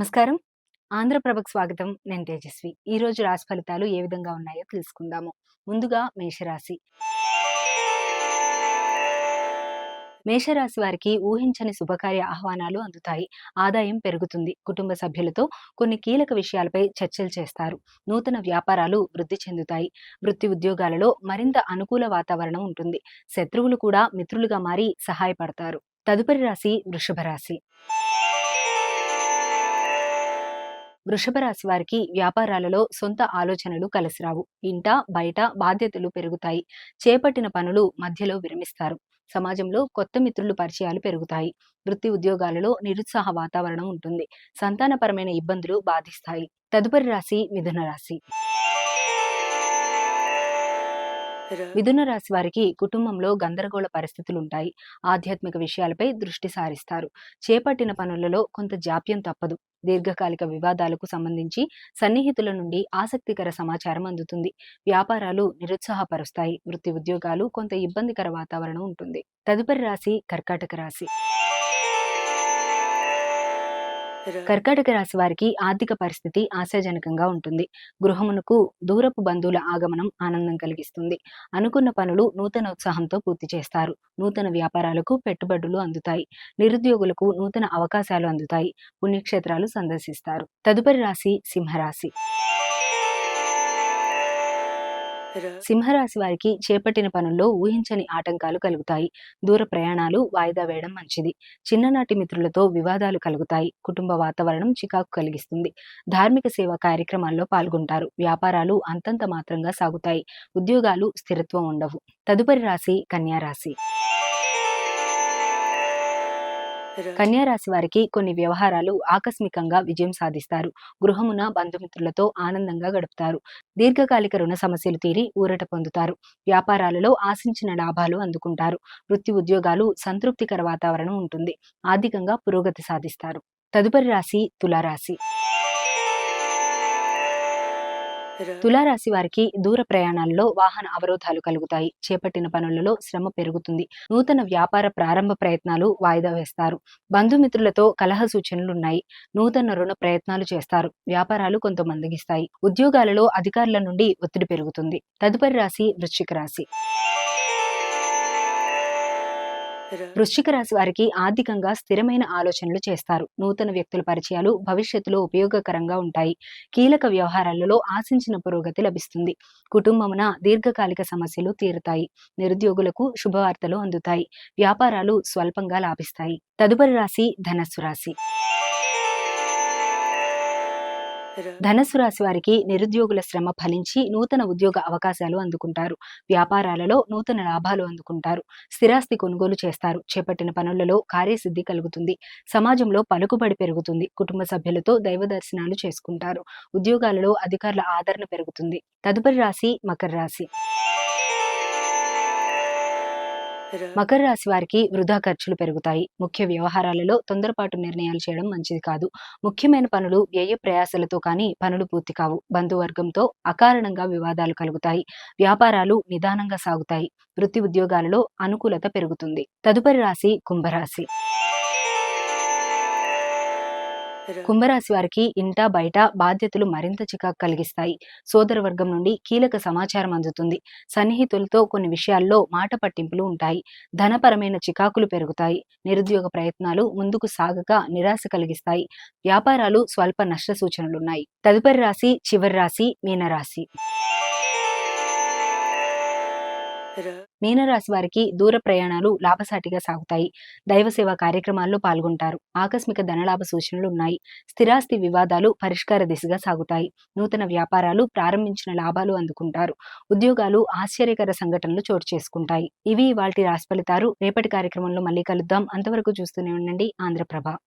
నమస్కారం. ఆంధ్రప్రభకు స్వాగతం. నేను తేజస్వి. ఈ రోజు రాశి ఫలితాలు ఏ విధంగా ఉన్నాయో తెలుసుకుందాము. ముందుగా మేషరాశి. మేషరాశి వారికి ఊహించని శుభకార్య ఆహ్వానాలు అందుతాయి. ఆదాయం పెరుగుతుంది. కుటుంబ సభ్యులతో కొన్ని కీలక విషయాలపై చర్చలు చేస్తారు. నూతన వ్యాపారాలు వృద్ధి చెందుతాయి. వృత్తి ఉద్యోగాలలో మరింత అనుకూల వాతావరణం ఉంటుంది. శత్రువులు కూడా మిత్రులుగా మారి సహాయపడతారు. తదుపరి రాశి వృషభ రాశి వృషభ రాశి వారికి వ్యాపారాలలో సొంత ఆలోచనలు కలిసిరావు. ఇంట బయట బాధ్యతలు పెరుగుతాయి. చేపట్టిన పనులు మధ్యలో విరమిస్తారు. సమాజంలో కొత్త మిత్రులు పరిచయాలు పెరుగుతాయి. వృత్తి ఉద్యోగాలలో నిరుత్సాహ వాతావరణం ఉంటుంది. సంతానపరమైన ఇబ్బందులు బాధిస్తాయి. తదుపరి రాశి మిథున రాశి. మిథున రాశి వారికి కుటుంబంలో గందరగోళ పరిస్థితులు ఉంటాయి. ఆధ్యాత్మిక విషయాలపై దృష్టి సారిస్తారు. చేపట్టిన పనులలో కొంత జాప్యం తప్పదు. దీర్ఘకాలిక వివాదాలకు సంబంధించి సన్నిహితుల నుండి ఆసక్తికర సమాచారం అందుతుంది. వ్యాపారాలు నిరుత్సాహపరుస్తాయి. వృత్తి ఉద్యోగాలు కొంత ఇబ్బందికర వాతావరణం ఉంటుంది. తదుపరి రాశి కర్కాటక రాశి. కర్కాటక రాశి వారికి ఆర్థిక పరిస్థితి ఆశాజనకంగా ఉంటుంది. గృహమునకు దూరపు బంధువుల ఆగమనం ఆనందం కలిగిస్తుంది. అనుకున్న పనులు నూతన ఉత్సాహంతో పూర్తి చేస్తారు. నూతన వ్యాపారాలకు పెట్టుబడులు అందుతాయి. నిరుద్యోగులకు నూతన అవకాశాలు అందుతాయి. పుణ్యక్షేత్రాలు సందర్శిస్తారు. తదుపరి రాశి సింహరాశి. సింహరాశి వారికి చేపట్టిన పనుల్లో ఊహించని ఆటంకాలు కలుగుతాయి. దూర ప్రయాణాలు వాయిదా వేయడం మంచిది. చిన్ననాటి మిత్రులతో వివాదాలు కలుగుతాయి. కుటుంబ వాతావరణం చికాకు కలిగిస్తుంది. ధార్మిక సేవ కార్యక్రమాల్లో పాల్గొంటారు. వ్యాపారాలు అంతంత మాత్రంగా సాగుతాయి. ఉద్యోగాలు స్థిరత్వం ఉండవు. తదుపరి రాశి కన్యా రాశి. కన్యారాశి వారికి కొన్ని వ్యవహారాలు ఆకస్మికంగా విజయం సాధిస్తారు. గృహమున బంధుమిత్రులతో ఆనందంగా గడుపుతారు. దీర్ఘకాలిక రుణ సమస్యలు తీరి ఊరట పొందుతారు. వ్యాపారాలలో ఆశించిన లాభాలు అందుకుంటారు. వృత్తి ఉద్యోగాలు సంతృప్తికర వాతావరణం ఉంటుంది. ఆర్థికంగా పురోగతి సాధిస్తారు. తదుపరి రాశి తులారాశి. తులారాశి వారికి దూర ప్రయాణాల్లో వాహన అవరోధాలు కలుగుతాయి. చేపట్టిన పనులలో శ్రమ పెరుగుతుంది. నూతన వ్యాపార ప్రారంభ ప్రయత్నాలు వాయిదా వేస్తారు. బంధుమిత్రులతో కలహ సూచనలున్నాయి. నూతన రుణ ప్రయత్నాలు చేస్తారు. వ్యాపారాలు కొంత మందగిస్తాయి ఉద్యోగాలలో అధికారుల నుండి ఒత్తిడి పెరుగుతుంది. తదుపరి రాశి వృశ్చిక రాశి. వృశ్చిక రాశి వారికి ఆర్థికంగా స్థిరమైన ఆలోచనలు చేస్తారు. నూతన వ్యక్తుల పరిచయాలు భవిష్యత్తులో ఉపయోగకరంగా ఉంటాయి. కీలక వ్యవహారాలలో ఆశించిన పురోగతి లభిస్తుంది. కుటుంబమున దీర్ఘకాలిక సమస్యలు తీరుతాయి. నిరుద్యోగులకు శుభవార్తలు అందుతాయి. వ్యాపారాలు స్వల్పంగా లాభిస్తాయి. తదుపరి రాశి ధనస్సు రాశి. ధనస్సు రాశి వారికి నిరుద్యోగుల శ్రమ ఫలించి నూతన ఉద్యోగ అవకాశాలు అందుకుంటారు. వ్యాపారాలలో నూతన లాభాలు అందుకుంటారు. స్థిరాస్తి కొనుగోలు చేస్తారు. చేపట్టిన పనులలో కార్యసిద్ధి కలుగుతుంది. సమాజంలో పలుకుబడి పెరుగుతుంది. కుటుంబ సభ్యులతో దైవ దర్శనాలు చేసుకుంటారు. ఉద్యోగాలలో అధికారుల ఆదరణ పెరుగుతుంది. తదుపరి రాశి మకర రాశి. మకర రాశి వారికి వృధా ఖర్చులు పెరుగుతాయి. ముఖ్య వ్యవహారాలలో తొందరపాటు నిర్ణయాలు చేయడం మంచిది కాదు. ముఖ్యమైన పనులు వ్యయ ప్రయాసలతో కానీ పనులు పూర్తి కావు. బంధువర్గంతో అకారణంగా వివాదాలు కలుగుతాయి. వ్యాపారాలు నిదానంగా సాగుతాయి. వృత్తి ఉద్యోగాలలో అనుకూలత పెరుగుతుంది. తదుపరి రాశి కుంభరాశి. కుంభరాశి వారికి ఇంట బయట బాధ్యతలు మరింత చికాకు కలిగిస్తాయి. సోదర వర్గం నుండి కీలక సమాచారం అందుతుంది. సన్నిహితులతో కొన్ని విషయాల్లో మాట పట్టింపులు ఉంటాయి. ధనపరమైన చికాకులు పెరుగుతాయి. నిరుద్యోగ ప్రయత్నాలు ముందుకు సాగక నిరాశ కలిగిస్తాయి. వ్యాపారాలు స్వల్ప నష్ట సూచనలున్నాయి. తదుపరి రాశి చివరి రాశి మీనరాశి. మీనరాశి వారికి దూర ప్రయాణాలు లాభసాటిగా సాగుతాయి. దైవ సేవా కార్యక్రమాల్లో పాల్గొంటారు. ఆకస్మిక ధనలాభ సూచనలు ఉన్నాయి. స్థిరాస్తి వివాదాలు పరిష్కార దిశగా సాగుతాయి. నూతన వ్యాపారాలు ప్రారంభించిన లాభాలు అందుకుంటారు. ఉద్యోగాలు ఆశ్చర్యకర సంఘటనలు చోటు చేసుకుంటాయి. ఇవి వాటి రాశి ఫలితాలు. రేపటి కార్యక్రమంలో మళ్ళీ కలుద్దాం. అంతవరకు చూస్తూనే ఉండండి. ఆంధ్రప్రభ